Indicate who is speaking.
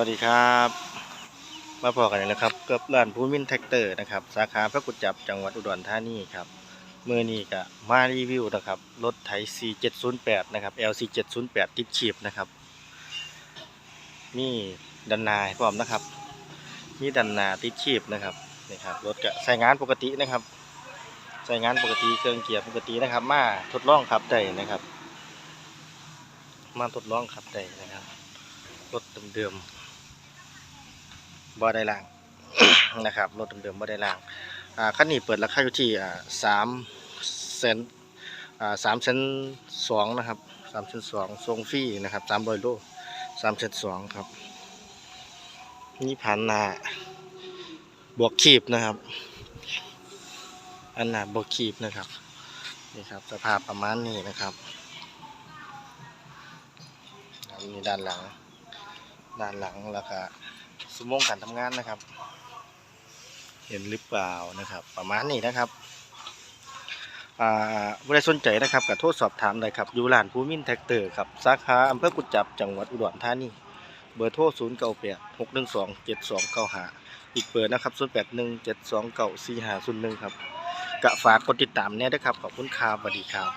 Speaker 1: วัสดีครับ มาพอกันแล้วครับกับร้านภูมินแท็กเตอร์นะครับ สาขาพระกุฏจับจังหวัดอุดรธานีครับเมื่อนี้ก็มารีวิวนะครับรถไถ C708 นะครับ LC708 ติดชีพนะครับมีดันนาพร้อมนะครับมีดันนาติดชีพนะครับนี่ครับรถก็ใช้งานปกตินะครับใช้งานปกติเครื่องเกียร์ปกตินะครับ มาทดลองขับได้นะครับ มาทดลองขับได้นะครับรถเดิมๆ บ่ได้ล่าง นะครับรถเดิมๆบ่ได้ล่างอ่าคันนี้เปิดราคาอยู่ที่อ่าสามเซนอ่าสามเซนสองนะครับสามเซนสองทรงฟรีนะครับสามร้อยโลสามเซนสองครับนี่ผ่านหน้าบวกขีบนะครับ อันหน้าบวกขีบนะครับนี่ครับสภาพประมาณนี้นะครับอันนี้ด้านหลัง ด้านหลังแล้วก็ สมองการทำงานนะครับ เห็นหรือเปล่านะครับ ประมาณนี้นะครับอ่าผู้ใดสนใจนะครับก็โทรสอบถามได้ครับอยู่ร้านภูมินแท็กเตอร์ครับสาขาอำเภอกุจจับจังหวัดอุดรธานีเบอร์โทร0 9 8 6 1 2 7 2 9 5อีกเบอร์นะครับ0 8 1 7 2 9 4 5 0 1ครับกะฝากกดติดตามแน่ด้วยครับขอบคุณครับสวัสดีครับ